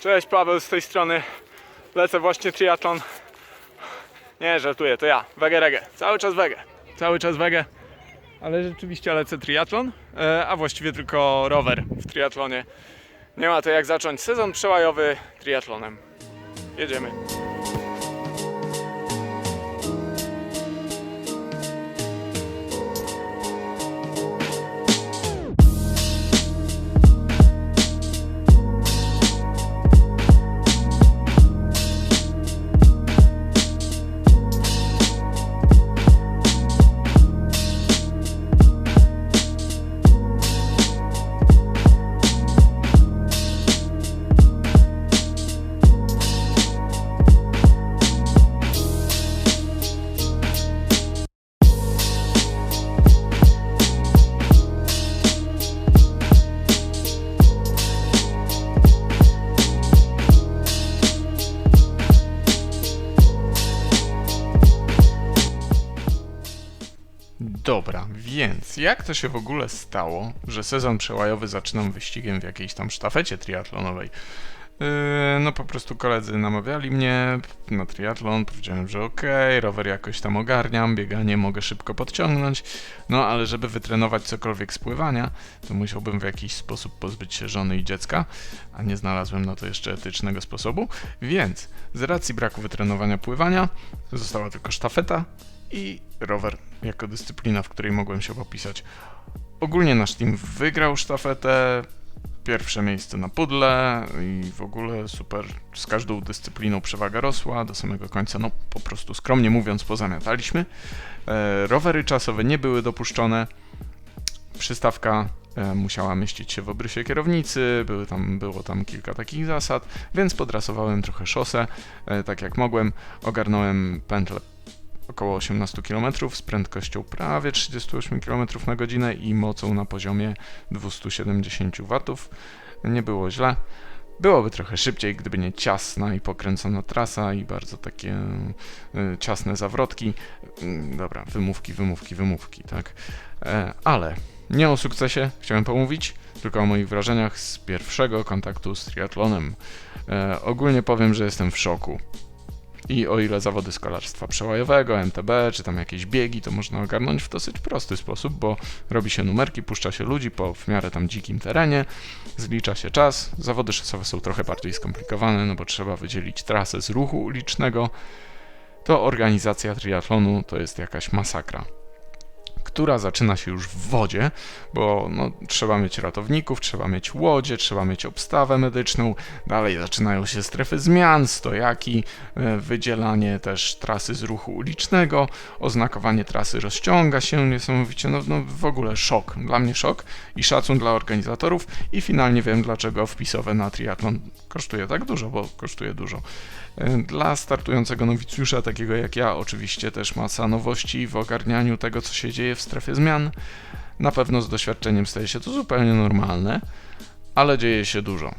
Cześć, Paweł z tej strony. Lecę właśnie triatlon. Nie, żartuję, to ja. Wege rege. Cały czas wege. Cały czas wege. Ale rzeczywiście lecę triatlon, e, a właściwie tylko rower w triatlonie. Nie ma to jak zacząć sezon przełajowy triatlonem. Jedziemy. Dobra, więc jak to się w ogóle stało, że sezon przełajowy zaczynam wyścigiem w jakiejś tam sztafecie triatlonowej? Yy, no po prostu koledzy namawiali mnie na triatlon, powiedziałem, że okej, rower jakoś tam ogarniam, bieganie mogę szybko podciągnąć, no ale żeby wytrenować cokolwiek z pływania, to musiałbym w jakiś sposób pozbyć się żony i dziecka, a nie znalazłem na to jeszcze etycznego sposobu, więc z racji braku wytrenowania pływania została tylko sztafeta i rower jako dyscyplina, w której mogłem się popisać. Ogólnie nasz team wygrał sztafetę, pierwsze miejsce na pudle i w ogóle super, z każdą dyscypliną przewaga rosła, do samego końca, no po prostu skromnie mówiąc pozamiataliśmy. E, rowery czasowe nie były dopuszczone, przystawka e, musiała mieścić się w obrysie kierownicy, były tam, było tam kilka takich zasad, więc podrasowałem trochę szosę, e, tak jak mogłem, ogarnąłem pętlę około 18 km z prędkością prawie 38 km na godzinę i mocą na poziomie 270 W. Nie było źle. Byłoby trochę szybciej, gdyby nie ciasna i pokręcona trasa i bardzo takie y, ciasne zawrotki. Y, Dobra, wymówki, wymówki, wymówki, tak. E, ale nie o sukcesie chciałem pomówić, tylko o moich wrażeniach z pierwszego kontaktu z triatlonem. E, ogólnie powiem, że jestem w szoku. I o ile zawody z kolarstwa przełajowego, MTB, czy tam jakieś biegi, to można ogarnąć w dosyć prosty sposób, bo robi się numerki, puszcza się ludzi po w miarę tam dzikim terenie, zlicza się czas. Zawody szosowe są trochę bardziej skomplikowane, no bo trzeba wydzielić trasę z ruchu ulicznego. To organizacja triatlonu to jest jakaś masakra która zaczyna się już w wodzie, bo no, trzeba mieć ratowników, trzeba mieć łodzie, trzeba mieć obstawę medyczną, dalej zaczynają się strefy zmian, stojaki, e, wydzielanie też trasy z ruchu ulicznego, oznakowanie trasy rozciąga się niesamowicie, no, no w ogóle szok, dla mnie szok i szacun dla organizatorów. I finalnie wiem dlaczego wpisowe na triatlon kosztuje tak dużo, bo kosztuje dużo. E, Dla startującego nowicjusza, takiego jak ja, oczywiście też masa nowości w ogarnianiu tego, co się dzieje w strefie zmian. Na pewno z doświadczeniem staje się to zupełnie normalne, ale dzieje się dużo.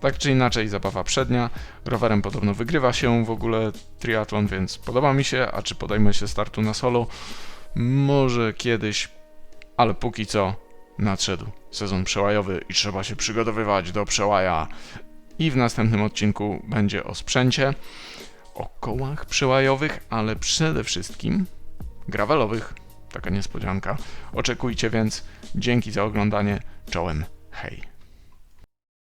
Tak czy inaczej, zabawa przednia. Rowerem podobno wygrywa się w ogóle triatlon, więc podoba mi się. A czy podejmę się startu na solo? Może kiedyś, ale póki co nadszedł sezon przełajowy i trzeba się przygotowywać do przełaja. I w następnym odcinku będzie o sprzęcie, o kołach przełajowych, ale przede wszystkim gravelowych. Taka niespodzianka. Oczekujcie więc. Dzięki za oglądanie. Czołem. Hej.